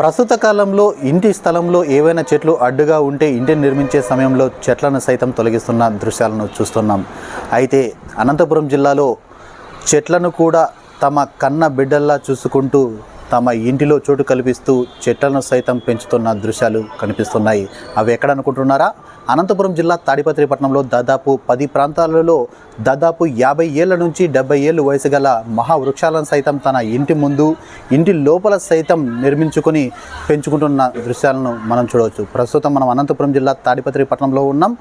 ప్రస్తుత కాలంలో ఇంటి స్థలంలో ఏవైనా చెట్లు అడ్డుగా ఉంటే ఇంటిని నిర్మించే సమయంలో చెట్లను సైతం తొలగిస్తున్న దృశ్యాలను చూస్తున్నాం. అయితే అనంతపురం జిల్లాలో చెట్లను కూడా తమ కన్న బిడ్డల్లా చూసుకుంటూ తమ ఇంటిలో చోటు కల్పిస్తూ చెట్లను సైతం పెంచుతున్న దృశ్యాలు కనిపిస్తున్నాయి. అవి ఎక్కడనుకుంటున్నారా? అనంతపురం జిల్లా తాడిపత్రి పట్టణంలో దాదాపు పది ప్రాంతాలలో దాదాపు యాభై ఏళ్ళ నుంచి డెబ్బై ఏళ్ళు వయసు గల మహావృక్షాలను సైతం తన ఇంటి ముందు ఇంటి లోపల సైతం నిర్మించుకొని పెంచుకుంటున్న దృశ్యాలను మనం చూడవచ్చు. ప్రస్తుతం మనం అనంతపురం జిల్లా తాడిపత్రి పట్టణంలో ఉన్నాం.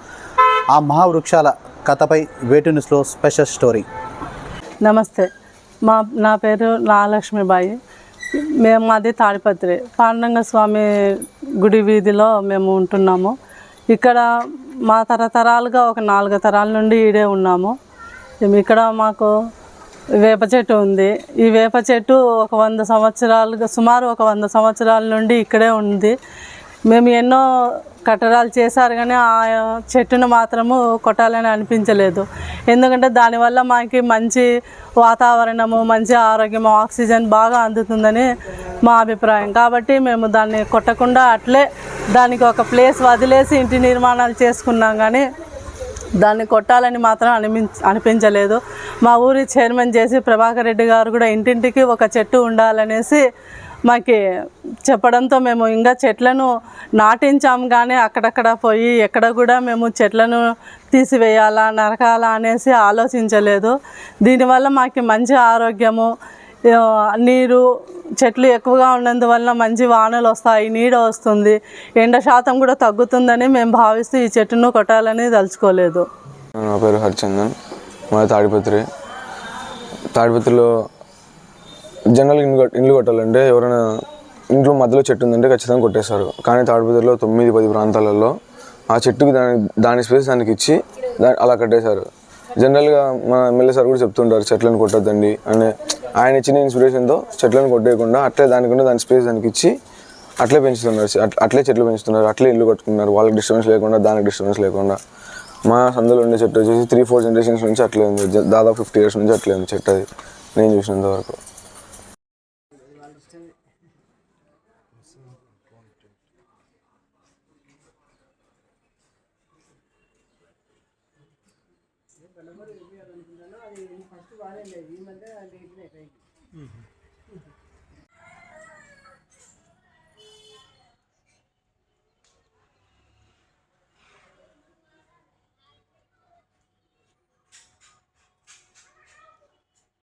ఆ మహావృక్షాల కథపై వేటు న్యూస్లో స్పెషల్ స్టోరీ. నమస్తే. మా నా పేరు నాగలక్ష్మిబాయి మేము మాది తాడిపత్రి. పాండంగ స్వామి గుడి వీధిలో మేము ఉంటున్నాము. ఇక్కడ మా తరతరాలుగా ఒక నాలుగు తరాల నుండి ఈడే ఉన్నాము. ఇక్కడ మాకు వేప చెట్టు ఉంది. ఈ వేప చెట్టు ఒక వంద సంవత్సరాలుగా సుమారు ఒక వంద సంవత్సరాల నుండి ఇక్కడే ఉంది. మేము ఎన్నో కట్టడాలు చేశారు కానీ ఆ చెట్టును మాత్రము కొట్టాలని అనిపించలేదు. ఎందుకంటే దానివల్ల మనకి మంచి వాతావరణము మంచి ఆరోగ్యం ఆక్సిజన్ బాగా అందుతుందని మా అభిప్రాయం. కాబట్టి మేము దాన్ని కొట్టకుండా అట్లే దానికి ఒక ప్లేస్ వదిలేసి ఇంటి నిర్మాణాలు చేసుకున్నాం కానీ దాన్ని కొట్టాలని మాత్రం అనిపించ అనిపించలేదు. మా ఊరి చైర్మన్ చేసి ప్రభాకర్ రెడ్డి గారు కూడా ఇంటింటికి ఒక చెట్టు ఉండాలనేసి మాకి చెప్పడంతో మేము ఇంకా చెట్లను నాటించాము కానీ అక్కడక్కడ పోయి ఎక్కడ కూడా మేము చెట్లను తీసివేయాలా నరకాలా అనేసి ఆలోచించలేదు. దీనివల్ల మాకు మంచి ఆరోగ్యము నీరు చెట్లు ఎక్కువగా ఉన్నందువల్ల మంచి వానలు వస్తాయి నీడ వస్తుంది ఎండ శాతం కూడా తగ్గుతుందని మేము భావిస్తూ ఈ చెట్టును కొట్టాలని తలుచుకోలేదు. నా పేరు హరిచందన్ మా తాడిపత్రి. తాడిపత్రిలో జనరల్గా ఇల్లు ఇండ్లు ఇల్లు ఎవరైనా ఇంట్లో మధ్యలో చెట్టు ఉందంటే ఖచ్చితంగా కొట్టేస్తారు. కానీ తాడిపత్రిలో తొమ్మిది పది ప్రాంతాలలో ఆ చెట్టుకి దాని దాని స్పేస్ దానికి ఇచ్చి అలా కట్టేశారు. జనరల్గా మన ఎమ్మెల్యే సార్ కూడా చెప్తుంటారు చెట్లను కొట్టద్దండి అని ఆయన ఇచ్చిన ఇన్స్పిరేషన్తో చెట్లను కొట్టేయకుండా అట్లే దానికున్న దాని స్పేస్ దానికి ఇచ్చి అట్లే పెంచుతున్నారు. అట్- అట్లే చెట్లు పెంచుతున్నారు అట్లే ఇల్లు కట్టుకున్నారు. వాళ్ళకి డిస్టర్బెన్స్ లేకుండా దానికి డిస్టర్బెన్స్ లేకుండా. మా సందులో ఉండే చెట్టు వచ్చేసి త్రీ ఫోర్ జనరేషన్స్ నుంచి అట్లే ఉంది. దాదాపు ఫిఫ్టీ ఇయర్స్ నుంచి అట్లే ఉంది చెట్టు అది. నేను చూసినంత వరకు. వస్తుంది బలగొడ అది ఫస్ట్ బాగాలేదు ఈ మధ్య లేపినాయి పైకి